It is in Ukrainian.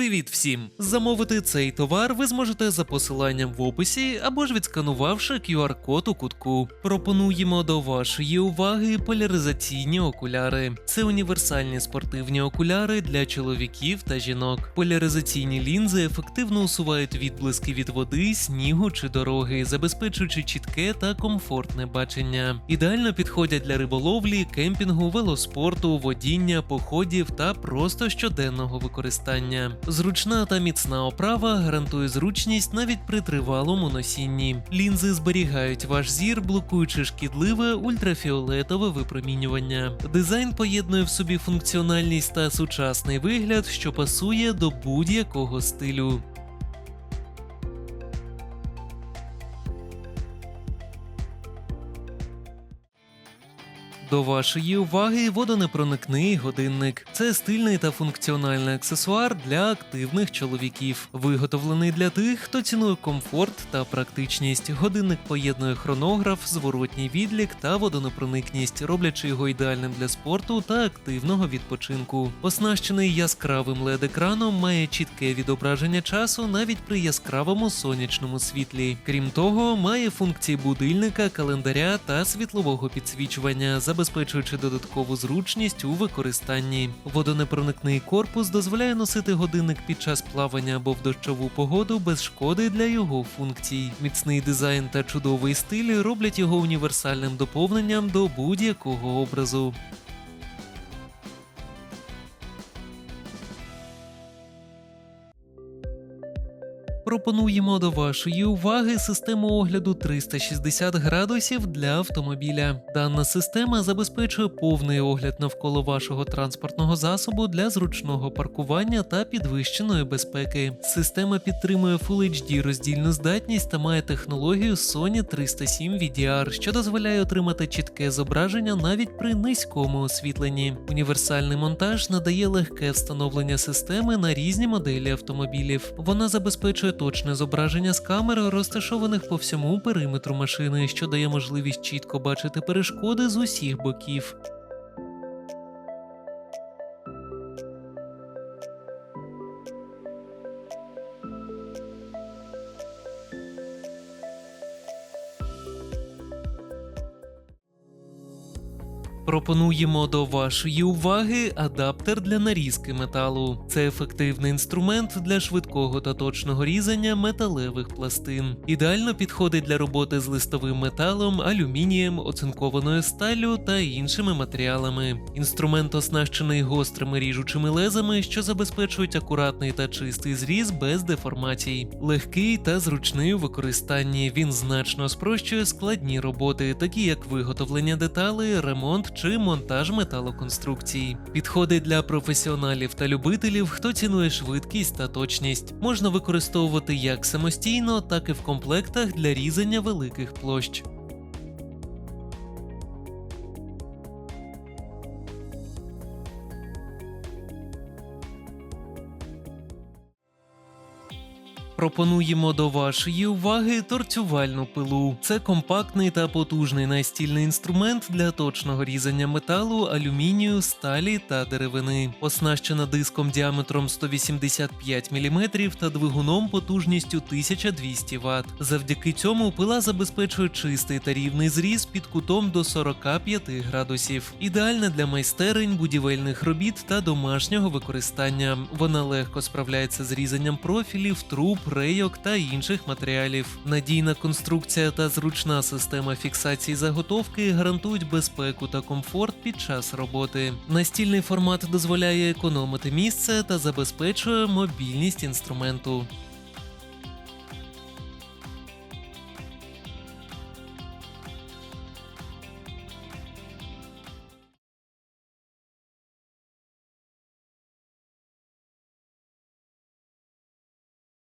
Привіт всім! Замовити цей товар ви зможете за посиланням в описі або ж відсканувавши QR-код у кутку. Пропонуємо до вашої уваги поляризаційні окуляри. Це універсальні спортивні окуляри для чоловіків та жінок. Поляризаційні лінзи ефективно усувають відблиски від води, снігу чи дороги, забезпечуючи чітке та комфортне бачення. Ідеально підходять для риболовлі, кемпінгу, велоспорту, водіння, походів та просто щоденного використання. Зручна та міцна оправа гарантує зручність навіть при тривалому носінні. Лінзи зберігають ваш зір, блокуючи шкідливе ультрафіолетове випромінювання. Дизайн поєднує в собі функціональність та сучасний вигляд, що пасує до будь-якого стилю. До вашої уваги водонепроникний годинник. Це стильний та функціональний аксесуар для активних чоловіків, виготовлений для тих, хто цінує комфорт та практичність. Годинник поєднує хронограф, зворотній відлік та водонепроникність, роблячи його ідеальним для спорту та активного відпочинку. Оснащений яскравим led екраном має чітке відображення часу навіть при яскравому сонячному світлі. Крім того, має функції будильника, календаря та світлового підсвічування, забезпечуючи додаткову зручність у використанні. Водонепроникний корпус дозволяє носити годинник під час плавання або в дощову погоду без шкоди для його функцій. Міцний дизайн та чудовий стиль роблять його універсальним доповненням до будь-якого образу. Пропонуємо до вашої уваги систему огляду 360 градусів для автомобіля. Дана система забезпечує повний огляд навколо вашого транспортного засобу для зручного паркування та підвищеної безпеки. Система підтримує Full HD роздільну здатність та має технологію Sony 307 VDR, що дозволяє отримати чітке зображення навіть при низькому освітленні. Універсальний монтаж надає легке встановлення системи на різні моделі автомобілів. Вона забезпечує точне зображення з камер, розташованих по всьому периметру машини, що дає можливість чітко бачити перешкоди з усіх боків. Пропонуємо до вашої уваги адаптер для нарізки металу. Це ефективний інструмент для швидкого та точного різання металевих пластин. Ідеально підходить для роботи з листовим металом, алюмінієм, оцинкованою сталлю та іншими матеріалами. Інструмент оснащений гострими ріжучими лезами, що забезпечують акуратний та чистий зріз без деформацій. Легкий та зручний у використанні. Він значно спрощує складні роботи, такі як виготовлення деталей, ремонт чи монтаж металоконструкцій. Підходить для професіоналів та любителів, хто цінує швидкість та точність. Можна використовувати як самостійно, так і в комплектах для різання великих площ. Пропонуємо до вашої уваги торцювальну пилу. Це компактний та потужний настільний інструмент для точного різання металу, алюмінію, сталі та деревини. Оснащена диском діаметром 185 мм та двигуном потужністю 1200 Вт. Завдяки цьому пила забезпечує чистий та рівний зріз під кутом до 45 градусів. Ідеальна для майстерень, будівельних робіт та домашнього використання. Вона легко справляється з різанням профілів, труб, рейок та інших матеріалів. Надійна конструкція та зручна система фіксації заготовки гарантують безпеку та комфорт під час роботи. Настільний формат дозволяє економити місце та забезпечує мобільність інструменту.